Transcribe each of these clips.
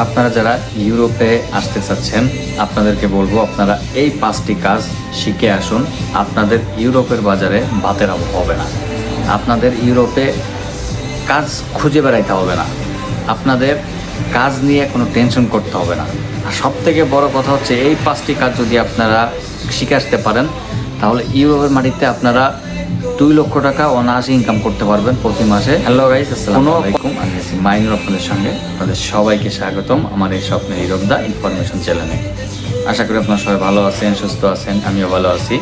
আপনারা যারা ইউরোপে আসতে চাচ্ছেন, আপনাদেরকে বলব আপনারা এই পাঁচটি কাজ শিখে আসুন। আপনাদের ইউরোপের বাজারে ভাতের হবে না। আপনাদের ইউরোপে কাজ খুঁজে বেড়াইতে হবে না। আপনাদের কাজ নিয়ে কোনো টেনশন করতে হবে না। আর সব থেকে বড় কথা হচ্ছে, এই পাঁচটি কাজ যদি আপনারা শিখে আসতে পারেন, তাহলে ইউরোপের মাটিতে আপনারা দুই লক্ষ টাকা অনায়াসে ইনকাম করতে পারবেন প্রতি মাসে। হ্যালো গাইস আসসালামু আলাইকুম। আমি আছি মাইনুর আপনাদের সঙ্গে। আপনাদের সবাইকে স্বাগতম আমার এই স্বপ্নের ইরবদা ইনফরমেশন চ্যানেলে আশা করি আপনারা সবাই ভালো আছেন সুস্থ আছেন আমিও ভালো আছি।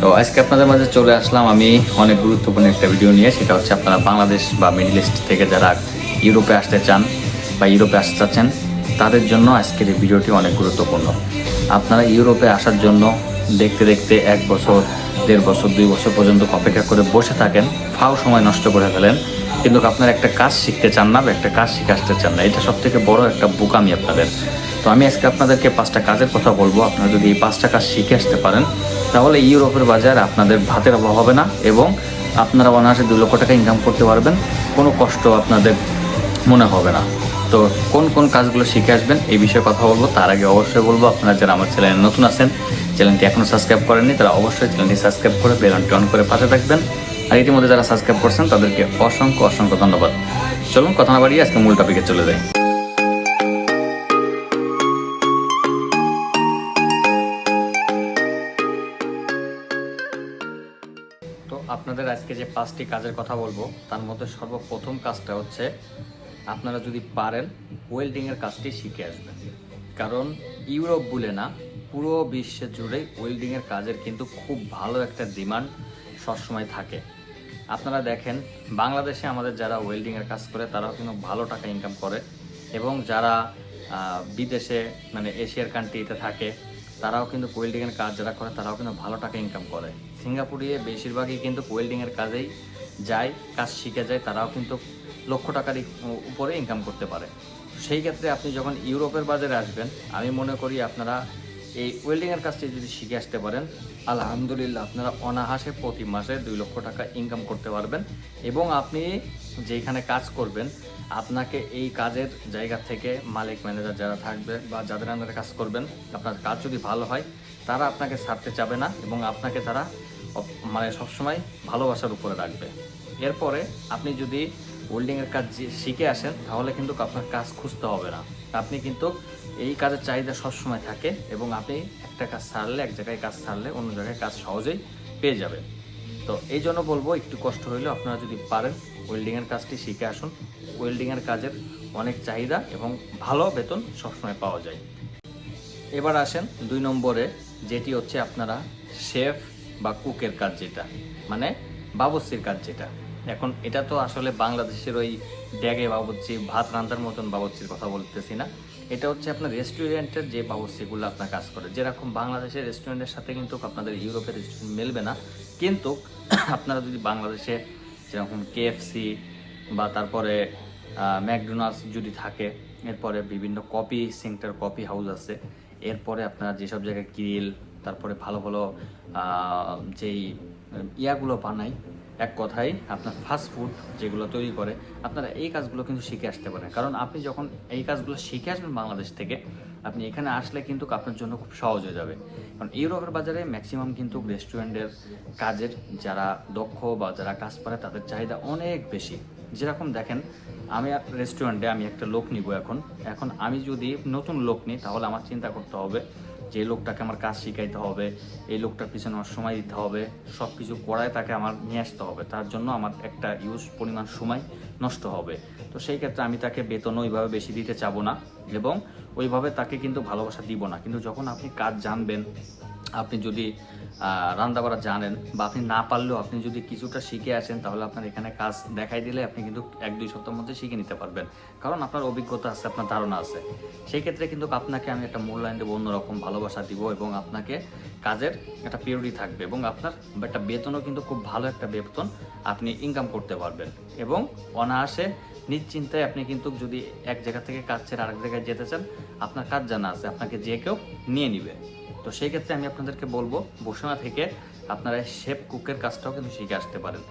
তো আজকে আপনাদের মাঝে চলে আসলাম আমি অনেক গুরুত্বপূর্ণ একটা ভিডিও নিয়ে সেটা হচ্ছে আপনারা বাংলাদেশ বা মিডল ইস্ট থেকে যারা ইউরোপে আসতে চান বা ইউরোপে আসতে চাচ্ছেন তাদের জন্য আজকের এই ভিডিওটি অনেক গুরুত্বপূর্ণ। আপনারা ইউরোপে আসার জন্য দেখতে দেখতে এক বছর দেড় বছর, দুই বছর পর্যন্ত অপেক্ষা করে বসে থাকেন, ফাও সময় নষ্ট করে ফেলেন। কিন্তু আপনারা একটা কাজ শিখতে চান না বা একটা কাজ শিখে আসতে চান না, এটা সব থেকে বড় একটা বুকামি আপনাদের। তো আমি আজকে আপনাদেরকে পাঁচটা কাজের কথা বলব। আপনারা যদি এই পাঁচটা কাজ শিখে আসতে পারেন, তাহলে ইউরোপের বাজার আপনাদের ভাতের অভাব হবে না এবং আপনারা অনায়াসে দু লক্ষ টাকা ইনকাম করতে পারবেন। কোনো কষ্ট আপনাদের মনে হবে না। তো কোন কোন কাজগুলো শিখে আসবেন এই বিষয়ে কথা বলব। তার আগে অবশ্যই বলব, আপনারা যারা আমার চ্যানেলে নতুন আছেন, চ্যানেলটি এখনও সাবস্ক্রাইব করেননি, তারা অবশ্যই চ্যানেলটি সাবস্ক্রাইব করে বেলনটি অন করে পাশে থাকবেন। আর ইতিমধ্যে যারা সাবস্ক্রাইব করছেন, তাদেরকে অসংখ্য অসংখ্য ধন্যবাদ। চলুন, কথা না বাড়িয়ে আজকে মূল টপিকে চলে যাই। তো আপনাদের আজকে যে পাঁচটি কাজের কথা বলব, তার মধ্যে সর্বপ্রথম কাজটা হচ্ছে আপনারা যদি পারেন ওয়েল্ডিংয়ের কাজটি শিখে আসবেন। কারণ ইউরোপ বলে না, পুরো বিশ্বে জুড়ে ওয়েল্ডিংয়ের কাজের কিন্তু খুব ভালো একটা ডিমান্ড সবসময় থাকে। আপনারা দেখেন, বাংলাদেশে আমাদের যারা ওয়েল্ডিংয়ের কাজ করে, তারাও কিন্তু ভালো টাকা ইনকাম করে এবং যারা বিদেশে মানে এশিয়ার কান্ট্রিতে থাকে, তারাও কিন্তু ওয়েল্ডিংয়ের কাজ যারা করে, তারাও কিন্তু ভালো টাকা ইনকাম করে। সিঙ্গাপুরে বেশিরভাগই কিন্তু ওয়েল্ডিংয়ের কাজেই যায়, কাজ শিখে যায়, তারাও কিন্তু লক্ষ টাকার উপরে ইনকাম করতে পারে। সেই ক্ষেত্রে আপনি যখন ইউরোপের বাজারে আসবেন, আমি মনে করি আপনারা এই ওয়েল্ডিংয়ের কাজটি যদি শিখে আসতে পারেন, আলহামদুলিল্লাহ আপনারা অনাহাসে প্রতি মাসে দুই লক্ষ টাকা ইনকাম করতে পারবেন এবং আপনি যেখানে কাজ করবেন, আপনাকে এই কাজের জায়গা থেকে মালিক ম্যানেজার যারা থাকবে বা যাদের আন্ডারে কাজ করবেন, আপনার কাজ যদি ভালো হয়, তারা আপনাকে ছাড়তে চাবে না এবং আপনাকে তারা মানে সবসময় ভালোবাসার উপরে রাখবে। এরপরে আপনি যদি ওয়েল্ডিংয়ের কাজ শিখে আসেন, তাহলে কিন্তু আপনার কাজ খুঁজতে হবে না। আপনি কিন্তু এই কাজের চাহিদা সবসময় থাকে এবং আপনি একটা কাজ ছাড়লে এক জায়গায় কাজ ছাড়লে অন্য জায়গায় কাজ সহজেই পেয়ে যাবেন। তো এই জন্য বলব, একটু কষ্ট হইলেও আপনারা যদি পারেন ওয়েল্ডিংয়ের কাজটি শিখে আসুন। ওয়েল্ডিংয়ের কাজের অনেক চাহিদা এবং ভালো বেতন সবসময় পাওয়া যায়। এবার আসেন দুই নম্বরে, যেটি হচ্ছে আপনারা শেফ বা কুকের কাজ যেটা মানে বাবুর্চির কাজ যেটা। এখন এটা তো আসলে বাংলাদেশের ওই ড্যাগে বাবুর্চি, ভাত রান্নার মতন বাবুর্চির কথা বলতেছি না। এটা হচ্ছে আপনার রেস্টুরেন্টের যে বাবুর্চিগুলো আপনার কাজ করে। যেরকম বাংলাদেশের রেস্টুরেন্টের সাথে কিন্তু আপনাদের ইউরোপের রেস্টুরেন্ট মিলবে না। কিন্তু আপনারা যদি বাংলাদেশে যেরকম কেএফসি বা তারপরে ম্যাকডোনাল্ডস যদি থাকে, এরপরে বিভিন্ন কপি সেন্টার কপি হাউস আছে, এরপরে আপনারা যেসব জায়গায় গ্রিল, তারপরে ভালো ভালো যেই ইয়াগুলো বানাই এক কথায় আপনার ফাস্ট ফুড যেগুলো তৈরি করে, আপনারা এই কাজগুলো কিন্তু শিখে আসতে পারেন। কারণ আপনি যখন এই কাজগুলো শিখে আসবেন বাংলাদেশ থেকে, আপনি এখানে আসলে কিন্তু আপনার জন্য খুব সহজ হয়ে যাবে। কারণ ইউরোপের বাজারে ম্যাক্সিমাম কিন্তু রেস্টুরেন্টের কাজের যারা দক্ষ বা যারা কাজ পারে তাদের চাহিদা অনেক বেশি। যেরকম দেখেন, আমি রেস্টুরেন্টে আমি একটা লোক নিব এখন। এখন আমি যদি নতুন লোক নিই, তাহলে আমার চিন্তা করতে হবে যে লোকটাকে আমার কাজ শিখাইতে হবে, এই লোকটার পিছনে আমার সময় দিতে হবে সব কিছু করায় তাকে আমার নিয়ে আসতে হবে। তার জন্য আমার একটা ইউজ পরিমাণ সময় নষ্ট হবে। তো সেই ক্ষেত্রে আমি তাকে বেতন ওইভাবে বেশি দিতে চাবো না এবং ওইভাবে তাকে কিন্তু ভালোবাসা দিব না। কিন্তু যখন আপনি কাজ জানবেন আপনি যদি রান্না করা জানেন বা আপনি না পারলেও আপনি যদি কিছুটা শিখে আসেন, তাহলে আপনার এখানে কাজ দেখাই দিলে আপনি কিন্তু এক দুই সপ্তাহের মধ্যে শিখে নিতে পারবেন। কারণ আপনার অভিজ্ঞতা আছে, আপনার ধারণা আছে। সেই ক্ষেত্রে কিন্তু আপনাকে আমি একটা মূল্যায়ন দেবো অন্যরকম ভালোবাসা দিব এবং আপনাকে কাজের একটা পিরিয়ডি থাকবে এবং আপনার একটা বেতনও কিন্তু খুব ভালো একটা বেতন আপনি ইনকাম করতে পারবেন। এবং অনায়াসে নিশ্চিন্তায় আপনি কিন্তু যদি এক জায়গা থেকে কাজ ছেড়ে আরেক জায়গায় যেতে চান, আপনার কাজ জানা আছে, আপনাকে যে কেউ নিয়ে নিবে। তো সেই ক্ষেত্রে আমি আপনাদেরকে বলব, বসুনা থেকে আপনারা শেফ কুকের কাজটাও কিন্তু শিখে আসতে পারেন।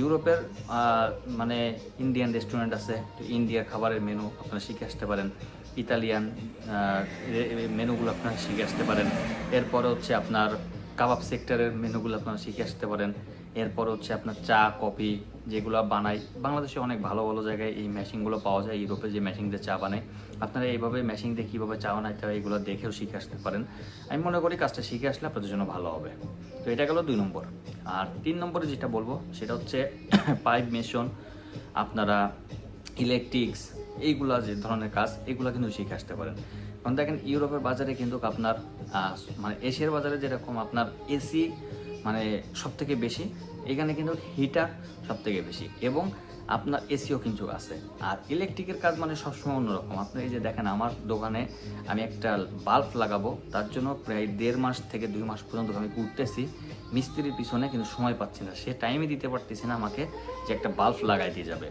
ইউরোপের মানে ইন্ডিয়ান রেস্টুরেন্ট আছে, তো ইন্ডিয়ার খাবারের মেনু আপনারা শিখে আসতে পারেন। ইতালিয়ান মেনুগুলো আপনারা শিখে আসতে পারেন। এরপরে হচ্ছে আপনার কাবাব সেক্টরের মেনুগুলো আপনারা শিখে আসতে পারেন। এরপর হচ্ছে আপনার চা, কফি যেগুলো বানাই। বাংলাদেশে অনেক ভালো ভালো জায়গায় এই মেশিনগুলো পাওয়া যায়, ইউরোপে যে মেশিন দিয়ে চা বানায়। আপনারা এইভাবে মেশিন দিয়ে কীভাবে চা বানাইতে হয় এগুলো দেখেও শিখে আসতে পারেন। আমি মনে করি কাজটা শিখে আসলে আপনাদের জন্য ভালো হবে। তো এটা গেল দুই নম্বর। আর তিন নম্বরে যেটা বলব, সেটা হচ্ছে পাইপ মেশন, আপনারা ইলেকট্রিক্স, এইগুলা যে ধরনের কাজ, এগুলো কিন্তু শিখে আসতে পারেন। কারণ দেখেন, ইউরোপের বাজারে কিন্তু আপনার মানে এশিয়ার বাজারে যেরকম আপনার এসি মানে সব থেকে বেশি। এখানে কিন্তু হিটার সব থেকে বেশি এবং আপনার এসিও কিন্তু আছে। আর ইলেকট্রিকের কাজ মানে সবসময় অন্যরকম। আপনি এই যে দেখেন, আমার দোকানে আমি একটা বাল্ব লাগাবো, তার জন্য প্রায় দেড় মাস থেকে দুই মাস পর্যন্ত আমি ঘুরতেছি। মিস্ত্রির পিছনে কিন্তু সময় পাচ্ছি না। সে টাইমই দিতে পারতেছি না আমাকে যে একটা বাল্ব লাগাই দিয়ে যাবে।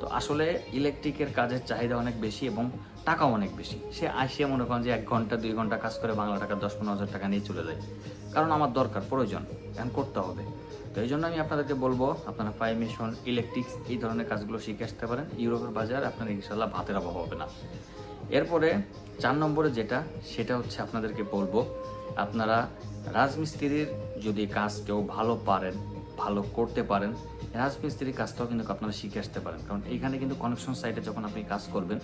তো আসলে ইলেকট্রিকের কাজের চাহিদা অনেক বেশি এবং টাকাও অনেক বেশি। সে আসিয়া মনে করেন যে এক ঘণ্টা, দুই ঘণ্টা কাজ করে বাংলা টাকা দশ, পনেরো হাজার টাকা নিয়ে চলে যায়। কারণ আমার দরকার, প্রয়োজন এখন করতে হবে। তো এই জন্য আমি আপনাদেরকে বলব, আপনারা ফাইমেশন, ইলেকট্রিক্স এই ধরনের কাজগুলো শিখে আসতে পারেন। ইউরোপের বাজার আপনার ইনশাল্লাহ ভাতের অভাব হবে না। এরপরে চার নম্বরে যেটা, সেটা হচ্ছে আপনাদেরকে বলব, আপনারা রাজমিস্ত্রির যদি কাজ কেউ ভালো পারেন ভালো করতে পারেন। রাজমিস্ত্রির কাজটাও কিন্তু আপনারা শিখে আসতে পারেন। কারণ এইখানে কিন্তু কানেকশন সাইটে যখন আপনি কাজ করবেন,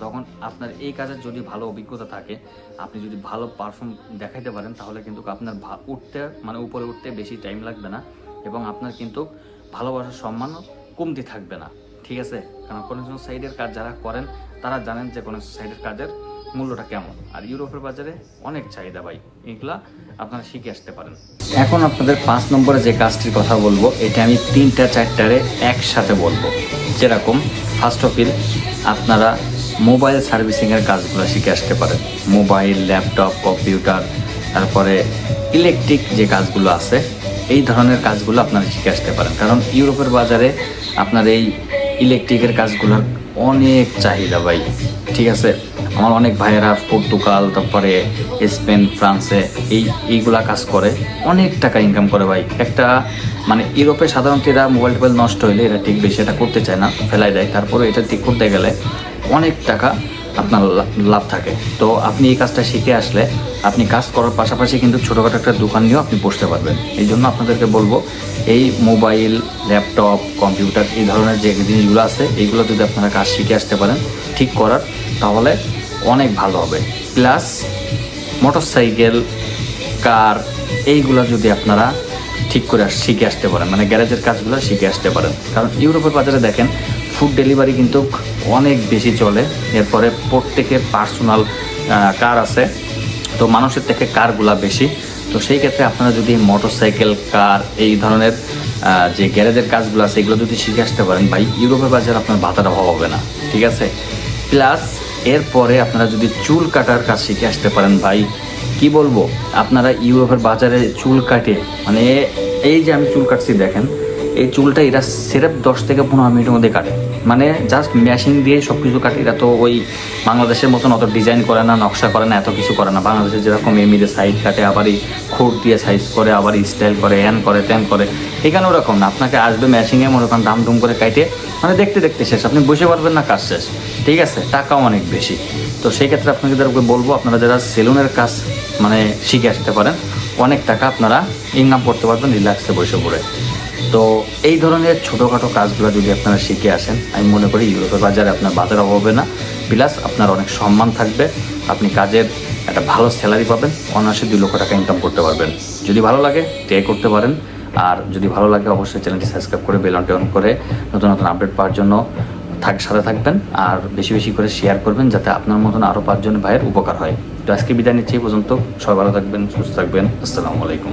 তখন আপনার এই কাজের যদি ভালো অভিজ্ঞতা থাকে, আপনি যদি ভালো পারফর্ম দেখাইতে পারেন, তাহলে কিন্তু আপনার উঠতে মানে উপরে উঠতে বেশি টাইম লাগবে না এবং আপনার কিন্তু ভালোবাসার সম্মানও কমতি থাকবে না। ঠিক আছে? কারণ কনেকশন সাইডের কাজ যারা করেন, তারা জানেন যে কনেকশন সাইডের কাজের মূল্যটা কেমন? আর ইউরোপের বাজারে অনেক চাহিদা ভাই, এগুলা আপনারা শিখে আসতে পারেন। এখন আপনাদের পাঁচ নম্বরে যে কাজটির কথা বলব, এটা আমি তিনটা চারটারে একসাথে বলব। যেরকম ফার্স্ট অফ ইল আপনারা মোবাইল সার্ভিসিংয়ের কাজগুলো শিখে আসতে পারেন। মোবাইল ল্যাপটপ কম্পিউটার তারপরে ইলেকট্রিক যে কাজগুলো আছে, এই ধরনের কাজগুলো আপনারা শিখে আসতে পারেন। কারণ ইউরোপের বাজারে আপনার এই ইলেকট্রিকের কাজগুলোর অনেক চাহিদা ভাই, ঠিক আছে? আমার অনেক ভাইয়েরা পর্তুগাল, তারপরে স্পেন, ফ্রান্সে এই, এইগুলা কাজ করে। অনেক টাকা ইনকাম করে ভাই। একটা মানে ইউরোপে সাধারণত এরা মোবাইল টোবাইল নষ্ট হলে এরা ঠিক বেশি এটা করতে চায় না, ফেলাই দেয়। তারপরে এটা ঠিক করতে গেলে অনেক টাকা আপনার লাভ থাকে। তো আপনি এই কাজটা শিখে আসলে আপনি কাজ করার পাশাপাশি কিন্তু ছোটোখাটো একটা দোকান নিয়েও আপনি বসতে পারবেন। এই জন্য আপনাদেরকে বলব, এই মোবাইল ল্যাপটপ কম্পিউটার এই ধরনের যে জিনিসগুলো আছে, এইগুলো যদি আপনারা কাজ শিখে আসতে পারেন, ঠিক করার, তাহলে অনেক ভালো হবে। প্লাস মোটরসাইকেল, কার, এইগুলো যদি আপনারা ঠিক করে শিখে আসতে পারেন মানে গ্যারেজের কাজগুলো শিখে আসতে পারেন। কারণ ইউরোপের বাজারে দেখেন ফুড ডেলিভারি কিন্তু অনেক বেশি চলে। এরপরে প্রত্যেকের পার্সোনাল কার আছে। তো মানুষের থেকে কারগুলা বেশি। তো সেই ক্ষেত্রে আপনারা যদি মোটরসাইকেল, কার, এই ধরনের যে গ্যারেজের কাজগুলো আছে, এগুলো যদি শিখে আসতে পারেন, ভাই, ইউরোপের বাজারে আপনার অভাব হবে না। ঠিক আছে? প্লাস এরপরে আপনারা যদি চুল কাটার কাজ শিখে আসতে পারেন, ভাই, কি বলব? আপনারা ইউরোপের বাজারে চুল কাটে মানে এই যে আমি চুল কাটছি দেখেন, এই চুলটা এরা সিরেপ দশ থেকে পনেরো মিনিটের মধ্যে কাটে। মানে জাস্ট মেশিন দিয়ে সব কিছু কাটে। এরা তো ওই বাংলাদেশের মতন অত ডিজাইন করে না, নকশা করে না, এত কিছু করে না। বাংলাদেশে যেরকম এমিরে সাইড কাটে আবার এই খুঁট দিয়ে সাইজ করে, আবার স্টাইল করে হ্যান করে ত্যান করে এখানে ওরকম না। আপনাকে আসবে মেশিনে মনে করেন দাম দুম করে কাটে মানে দেখতে দেখতে শেষ। আপনি বসে পারবেন না, কাজ শেষ। ঠিক আছে, টাকাও অনেক বেশি। তো সেই ক্ষেত্রে আপনাদেরকে বলব, আপনারা যারা সেলুনের কাজ মানে শিখে আসতে পারেন, অনেক টাকা আপনারা ইনকাম করতে পারবেন রিল্যাক্সে বসে পড়ে। তো এই ধরনের ছোটোখাটো কাজগুলো যদি আপনারা শিখে আসেন, আমি মনে করি ইউরোপের বাজারে আপনার বাজার অভাব হবে না। প্লাস আপনার অনেক সম্মান থাকবে। আপনি কাজের একটা ভালো স্যালারি পাবেন, অনায়াসে দুই লক্ষ টাকা ইনকাম করতে পারবেন। যদি ভালো লাগে ট্রে করতে পারেন। আর যদি ভালো লাগে, অবশ্যই চ্যানেলটি সাবস্ক্রাইব করে বেলনটি অন করে নতুন নতুন আপডেট পাওয়ার জন্য থাক, সাথে থাকবেন। আর বেশি বেশি করে শেয়ার করবেন, যাতে আপনার মতন আরও পাঁচজন ভাইয়ের উপকার হয়। তো আজকে বিদায় নিচ্ছি পর্যন্ত। সবাই ভালো থাকবেন, সুস্থ থাকবেন। আসসালামু আলাইকুম।